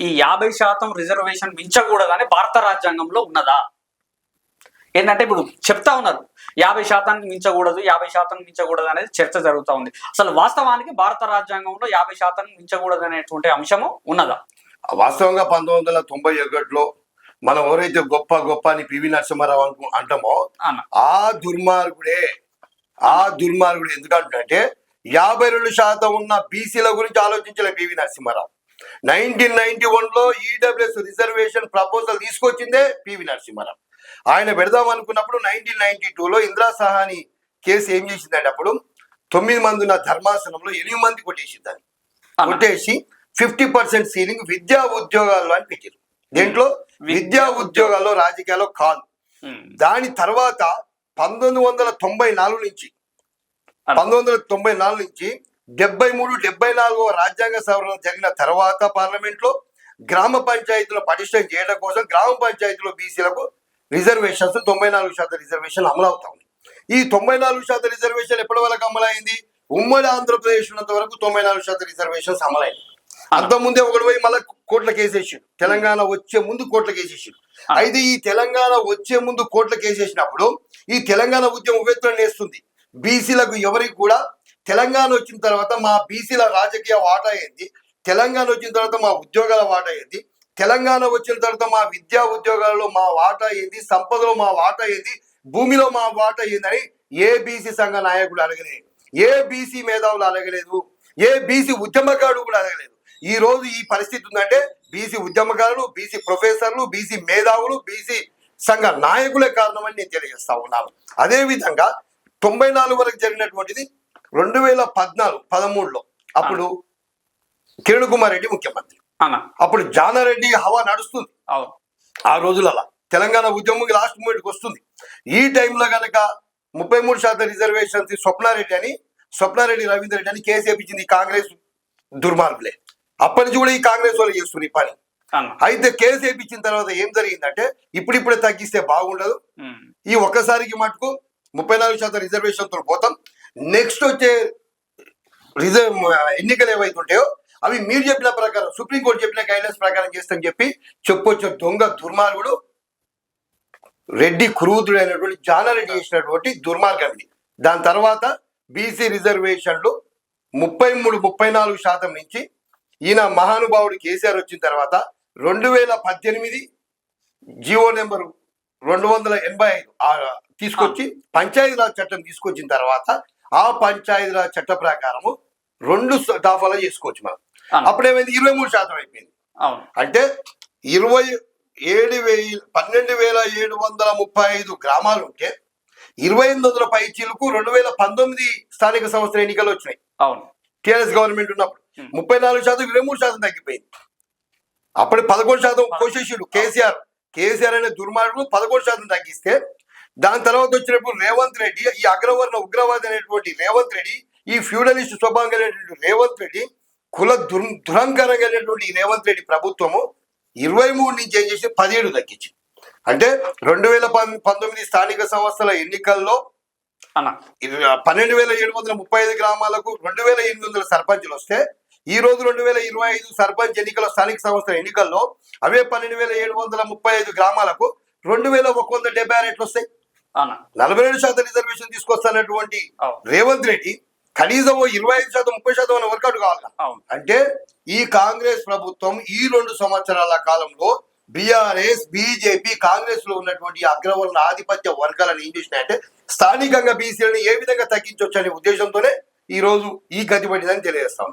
ఈ యాభై శాతం రిజర్వేషన్ మించకూడదని భారత రాజ్యాంగంలో ఉన్నదా? ఏంటంటే ఇప్పుడు చెప్తా ఉన్నారు యాభై శాతానికి మించకూడదు యాభై శాతం మించకూడదు అనేది చర్చ జరుగుతూ ఉంది. అసలు వాస్తవానికి భారత రాజ్యాంగంలో యాభై శాతం మించకూడదు అనేటువంటి అంశము ఉన్నదా? వాస్తవంగా పంతొమ్మిది వందల తొంభై ఒకటిలో మనం ఎవరైతే గొప్ప గొప్ప అని పివి నరసింహారావు అనుకు అంటామో ఆ దుర్మార్గుడే ఆ దుర్మార్గుడు ఎందుకంటే యాభై రెండు శాతం ఉన్న బీసీల గురించి ఆలోచించలే పివి నరసింహారావు. నైన్టీన్ నైన్టీ వన్లో ఈడబ్ల్యూఎస్ రిజర్వేషన్ ప్రపోజల్ తీసుకొచ్చిందే పివి నరసింహారావు. ఆయన పెడదాం అనుకున్నప్పుడు నైన్టీన్ నైన్టీ టూలో ఇందిరా సహాని కేసు ఏం చేసిందంటే అప్పుడు తొమ్మిది మంది ఉన్న ధర్మాసనంలో ఎనిమిది మంది కొట్టేసిందని. కొట్టేసి ఫిఫ్టీ పర్సెంట్ సీలింగ్ విద్యా ఉద్యోగాల్లో అని పెట్టారు దేంట్లో? విద్యా ఉద్యోగాల్లో రాజకీయాల్లో కాదు. దాని తర్వాత పంతొమ్మిది వందల తొంభై నాలుగు నుంచి పంతొమ్మిది వందల తొంభై నాలుగు నుంచి డెబ్బై మూడు డెబ్బై నాలుగో రాజ్యాంగ సవరణ జరిగిన తర్వాత పార్లమెంట్లో గ్రామ పంచాయతీల పటిష్టం చేయడం కోసం గ్రామ పంచాయతీలో బీసీలకు రిజర్వేషన్స్ తొంభై నాలుగు శాతం రిజర్వేషన్ అమలు అవుతా ఉంది ఈ తొంభై నాలుగు శాతం రిజర్వేషన్ ఎప్పటి వరకు అమలైంది? ఉమ్మడి ఆంధ్రప్రదేశ్ ఉన్నంత వరకు తొంభై నాలుగు శాతం రిజర్వేషన్స్ అమలైంది. అంత ముందే ఒకటి పోయి మళ్ళీ కోట్లకు వేసేసాడు తెలంగాణ వచ్చే ముందు కోట్లకు వేసేసాడు అయితే ఈ తెలంగాణ వచ్చే ముందు కోట్లకు వేసేసినప్పుడు ఈ తెలంగాణ ఉద్యమం ఉవ్వెత్తున నేస్తుంది. బీసీలకు ఎవరికి కూడా తెలంగాణ వచ్చిన తర్వాత మా బీసీల రాజకీయ వాటా ఏంది? తెలంగాణ వచ్చిన తర్వాత మా ఉద్యోగాల వాటా ఏంది? తెలంగాణ వచ్చిన తర్వాత మా విద్యా ఉద్యోగాలలో మా వాటా ఏంది? సంపదలో మా వాటా ఏంది? భూమిలో మా వాటా ఏందని ఏ బీసీ సంఘ నాయకుడు అడగలేదు. ఏ బీసీ మేధావులు అడగలేదు. ఏ బీసీ ఉద్యమకారుడు కూడా అడగలేదు. ఈ రోజు ఈ పరిస్థితి ఉందంటే బీసీ ఉద్యమకారులు బీసీ ప్రొఫెసర్లు బీసీ మేధావులు బీసీ సంఘ నాయకులే కారణమని నేను తెలియజేస్తా ఉన్నాను. అదేవిధంగా తొంభై నాలుగు వరకు జరిగినటువంటిది రెండు వేల పద్నాలుగు పదమూడులో అప్పుడు కిరణ్ కుమార్ రెడ్డి ముఖ్యమంత్రి అప్పుడు జానారెడ్డి హవా నడుస్తుంది. ఆ రోజులలో తెలంగాణ ఉద్యమం లాస్ట్ మూమెంట్కి వస్తుంది. ఈ టైంలో గనక ముప్పై మూడు శాతం రిజర్వేషన్స్ స్వప్నారెడ్డి అని స్వప్నారెడ్డి రవీందర్ రెడ్డి అని కేసు వేపించింది ఈ కాంగ్రెస్ దుర్మార్గులే. అప్పటి నుంచి కూడా ఈ కాంగ్రెస్ వాళ్ళు చేస్తుంది ఈ పని. అయితే కేసు వేపించిన తర్వాత ఏం జరిగిందంటే ఇప్పుడిప్పుడే తగ్గిస్తే బాగుండదు. ఈ ఒక్కసారికి మటుకు ముప్పై నాలుగు శాతం రిజర్వేషన్తో పోతాం. నెక్స్ట్ వచ్చే రిజర్వ్ ఎన్నికలు ఏవైతే ఉంటాయో అవి మీరు చెప్పిన ప్రకారం సుప్రీంకోర్టు చెప్పిన గైడెన్స్ ప్రకారం చేస్తామని చెప్పి చెప్పొచ్చు దొంగ దుర్మార్గుడు రెడ్డి క్రూదుడు అయినటువంటి జానారెడ్డి చేసినటువంటి దుర్మార్గం ఇది దాని తర్వాత బీసీ రిజర్వేషన్లు ముప్పై మూడు ముప్పై నాలుగు శాతం నుంచి ఈయన మహానుభావుడు కేసీఆర్ వచ్చిన తర్వాత రెండు వేల పద్దెనిమిది జియో నెంబర్ రెండు వందల ఎనభై ఐదు ఆ తీసుకొచ్చి పంచాయతీరాజ్ చట్టం తీసుకొచ్చిన తర్వాత ఆ పంచాయతీరాజ్ చట్ట ప్రకారము రెండు దఫాలు చేసుకోవచ్చు మనం. అప్పుడేమైంది ఇరవై మూడు శాతం అయిపోయింది. అవును. అంటే ఇరవై ఏడు వేల పన్నెండు వేల ఏడు వందల ముప్పై ఐదు గ్రామాలు ఉంటే ఇరవై ఎనిమిది వందల పై చిలుకు రెండు వేల పంతొమ్మిది స్థానిక సంస్థల ఎన్నికలు వచ్చినాయి. అవును. టీఆర్ఎస్ గవర్నమెంట్ ఉన్నప్పుడు. ముప్పై నాలుగు శాతం ఇరవై మూడు శాతం తగ్గిపోయింది. అప్పుడు పదకొండు శాతం కోసేసాడు కేసీఆర్. కేసీఆర్ అనే దుర్మార్గుడు పదకొండు శాతం తగ్గిస్తే దాని తర్వాత వచ్చినప్పుడు రేవంత్ రెడ్డి ఈ అగ్రవర్ణ ఉగ్రవాది అనేటువంటి రేవంత్ రెడ్డి ఈ ఫ్యూడలిస్ట్ స్వభావం కలిగినటువంటి రేవంత్ రెడ్డి కుల దుర్ దురంకరం కలిగినటువంటి రేవంత్ రెడ్డి ప్రభుత్వము ఇరవై మూడు నుంచి ఏం చేసి పదిహేడు తగ్గించింది. అంటే రెండు వేల పంతొమ్మిది స్థానిక సంస్థల ఎన్నికల్లో పన్నెండు వేల ఏడు వందల ముప్పై ఐదు గ్రామాలకు రెండు వేల ఎనిమిది వందల సర్పంచులు వస్తే ఈ రోజు రెండు వేల ఇరవై ఐదు సర్పంచ్ ఎన్నికల స్థానిక సంస్థల ఎన్నికల్లో అవే పన్నెండు వేల ఏడు వందల ముప్పై ఐదు గ్రామాలకు రెండు వేల ఒక వంద డెబ్బై ఆరు ఎట్లు వస్తాయి నలభై రెండు శాతం రిజర్వేషన్ తీసుకొస్తున్నటువంటి అవును. రేవంత్ రెడ్డి కనీసం ఇరవై ఐదు శాతం ముప్పై శాతం అన్న వర్కౌట్ కావాలి అంటే ఈ కాంగ్రెస్ ప్రభుత్వం ఈ రెండు సంవత్సరాల కాలంలో బీఆర్ఎస్ బీజేపీ కాంగ్రెస్లో ఉన్నటువంటి అగ్రవర్ణ ఆధిపత్య వర్గాలను ఏం చేసినాయంటే స్థానికంగా బీసీలను ఏ విధంగా తగ్గించవచ్చు అనే ఉద్దేశంతోనే ఈ రోజు ఈ గతి పట్టిందని తెలియజేస్తాం